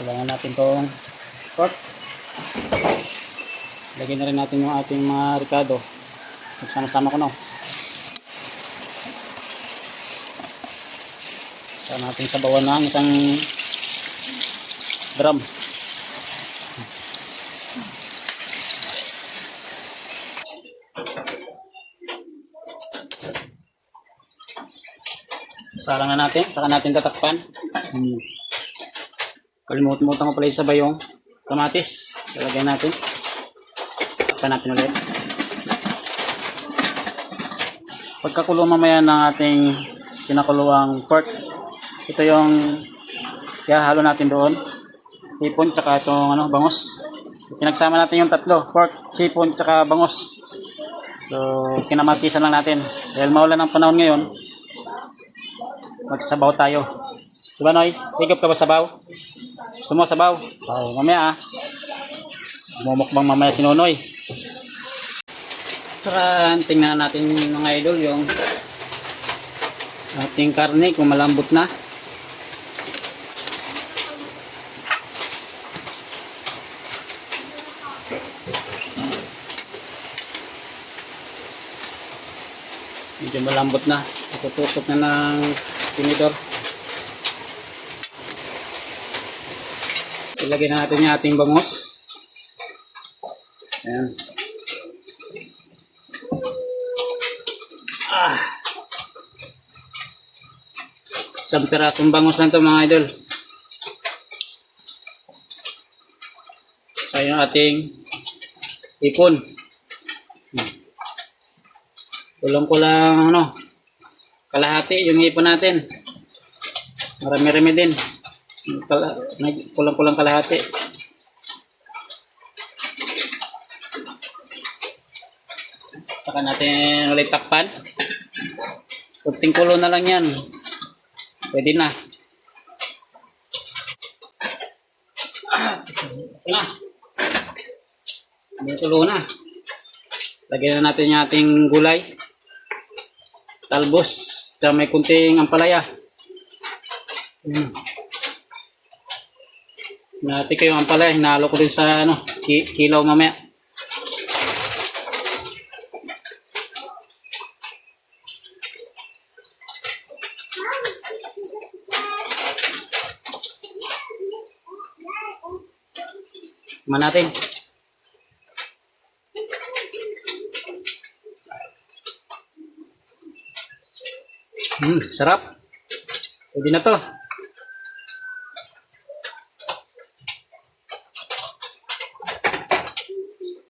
Kailangan natin tong pork. Lagyan na rin natin yung ating mga ricado. Nagsama-sama ko na. Saan natin sabawan ng isang drum. Sarang na natin, saka natin tatakpan. Hmm. Kalimutan mo pala isa ba yung kamatis. Lalagyan natin. Takpan natin ulit. Pagkakulo mamaya ng ating pinakuluang pork, ito yung ihahalo natin doon. Hipon tsaka itong ano, bangos. Pinagsama natin yung tatlo, pork, hipon tsaka bangos. So, kinamatisan lang natin. Dahil maulan ang panahon ngayon, magsabaw tayo. Diba Noy? Higop ka ba sabaw? Gusto mo sabaw? Oh, mamaya ah. Mumukbang mamaya si Nonoy. Saka tingnan natin mga idol yung ating karne kung malambot na. Medyo malambot na. Tutusok na ng tinidor. Ilagay na natin yung ating bangos. Ayan. Ah. Isang pirasong bangos lang to mga idol. Sa yung ating ipon. Kulang-kulang ano, kalahati yung ipon natin. Marami-rami din. Kala, may kulang-kulang kalahati. Saka natin ulit takpan. Kunting kulo na lang yan. Pwede na. Okay na. May kulo na. Lagyan na natin yung ating gulay. Talbos. Tsaka may kunting ampalaya. Hmm. Nati ko yung ampalaya. Hinalo ko din sa ano, ki- kilaw mamaya. Man natin. Hmm, sarap. Pwede na to.